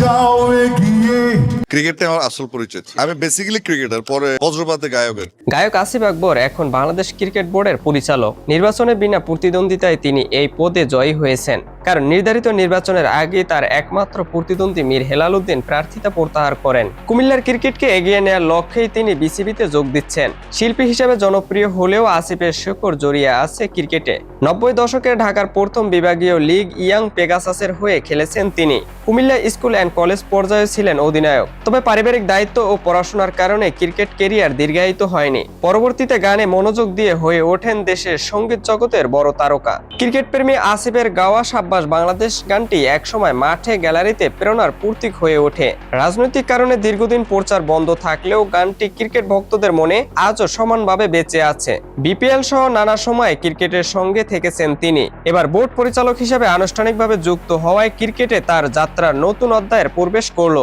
যাও এগিয়ে। ক্রিকেটটা আমার আসল পরিচয় আমি বেসিক্যালি ক্রিকেটার পরে বজ্রপাতে গায়কের। গায়ক আসিফ আকবর এখন বাংলাদেশ ক্রিকেট বোর্ডের পরিচালক। নির্বাচনে বিনা প্রতিদ্বন্দ্বিতায় তিনি এই পদে জয়ী হয়েছেন। কারণ নির্ধারিত নির্বাচনের আগে তার একমাত্র প্রতিদ্বন্দ্বী মীর হেলাল উদ্দিন প্রার্থিতা প্রত্যাহার করেন। কুমিল্লার ক্রিকেটকে এগিয়ে নেওয়ার লক্ষ্যেই তিনি বিসিবিতে যোগ দিচ্ছেন। শিল্পী হিসেবে জনপ্রিয় হলেও আসিফের শেকর জড়িয়ে আছে ক্রিকেটে। নব্বই দশকের ঢাকার প্রথম বিভাগীয় লিগ ইয়াং পেগাসাসের হয়ে খেলেছেন তিনি। কুমিল্লা স্কুল অ্যান্ড কলেজ পর্যায়ে ছিলেন অধিনায়ক। তবে পারিবারিক দায়িত্ব ও পড়াশোনার কারণে ক্রিকেট কেরিয়ার দীর্ঘায়িত হয়নি। পরবর্তীতে গানে মনোযোগ দিয়ে হয়ে ওঠেন দেশের সংগীত জগতের বড় তারকা। ক্রিকেট প্রেমী আসিফের গাওয়া সাব্বাস বাংলাদেশ গানটি একসময় মাঠে গ্যালারিতে প্রেরণার প্রতীক হয়ে ওঠে। রাজনৈতিক কারণে দীর্ঘদিন প্রচার বন্ধ থাকলেও গানটি ক্রিকেট ভক্তদের মনে আজও সমানভাবে বেঁচে আছে। বিপিএল সহ নানা সময়ে ক্রিকেটের সঙ্গে থেকেছেন তিনি। এবার বোর্ড পরিচালক হিসেবে আনুষ্ঠানিকভাবে যুক্ত হওয়ায় ক্রিকেটে তার যাত্রার নতুন অধ্যায়ের প্রবেশ করল।